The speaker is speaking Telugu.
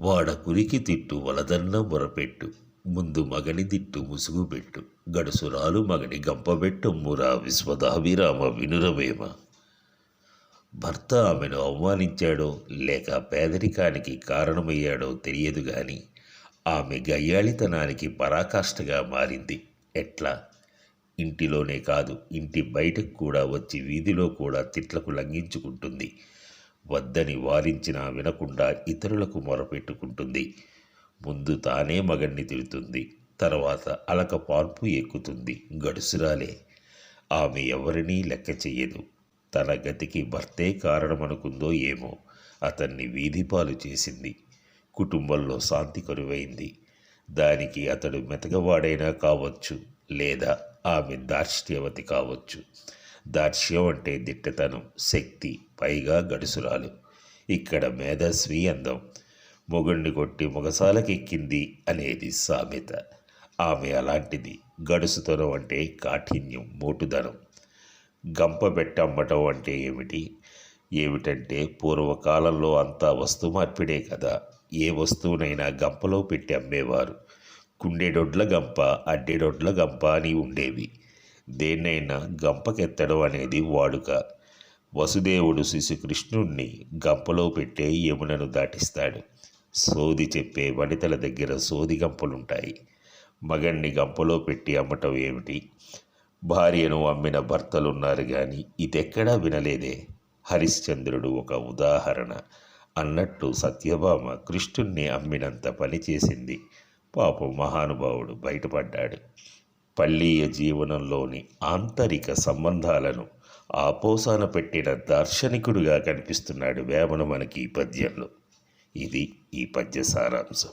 వాడ కురికి తిట్టు వలదన్న మొరపెట్టు. ముందు మగని తిట్టు ముసుగు పెట్టు. గడుసురాలు మగని గంపబెట్టమ్మురా విశ్వదాభిరామ వినురవేమ. భర్త ఆమెను అవమానించాడో లేక పేదరికానికి కారణమయ్యాడో తెలియదు గాని ఆమె గయ్యాళితనానికి పరాకాష్ఠగా మారింది. ఎట్లా? ఇంటిలోనే కాదు ఇంటి బయటకు కూడా వచ్చి వీధిలో కూడా తిట్లకు లంఘించుకుంటుంది. వద్దని వారించినా వినకుండా ఇతరులకు మొరపెట్టుకుంటుంది. ముందు తానే మగణ్ణి తిడుతుంది. తర్వాత అలక పార్పు ఎక్కుతుంది. గడుసురాలే. ఆమె ఎవరినీ లెక్క చెయ్యదు. తన గతికి భర్తే కారణమనుకుందో ఏమో అతన్ని వీధిపాలు చేసింది. కుటుంబంలో శాంతి కరువైంది. దానికి అతడు మెతగవాడైనా కావచ్చు లేదా ఆమె దార్ష్ట్యవతి కావచ్చు. దార్ష్యం అంటే దిట్టతనం శక్తి పైగా గడుసురాలు. ఇక్కడ మేధస్వి అందం. మొగుణ్ణి కొట్టి మొగసాలకెక్కింది అనేది సామెత. ఆమె అలాంటిది. గడుసుతనం అంటే కాఠిన్యం మోటుదనం. గంప పెట్టమ్మటం అంటే ఏమిటి? ఏమిటంటే పూర్వకాలంలో అంతా వస్తు మార్పిడే కదా. ఏ వస్తువునైనా గంపలో పెట్టి అమ్మేవారు. కుండెడొడ్ల గంప అడ్డెడొడ్ల గంప అని ఉండేవి. దేన్నైనా గంపకెత్తడం అనేది వాడుక. వసుదేవుడు శిశుకృష్ణుణ్ణి గంపలో పెట్టే యమునను దాటిస్తాడు. సోది చెప్పే వనితల దగ్గర సోది గంపలుంటాయి. మగణ్ణి గంపలో పెట్టి అమ్మటం ఏమిటి? భార్యను అమ్మిన భర్తలున్నారు కానీ ఇదెక్కడా వినలేదే. హరిశ్చంద్రుడు ఒక ఉదాహరణ. అన్నట్టు సత్యభామ కృష్ణుణ్ణి అమ్మినంత పని చేసింది. పాపం మహానుభావుడు బయటపడ్డాడు. పల్లీయ జీవనంలోని ఆంతరిక సంబంధాలను ఆపోసాన పెట్టిన దార్శనికుడుగా కనిపిస్తున్నాడు వేమన మనకి ఈ పద్యంలో. ఇది ఈ పద్య సారాంశం.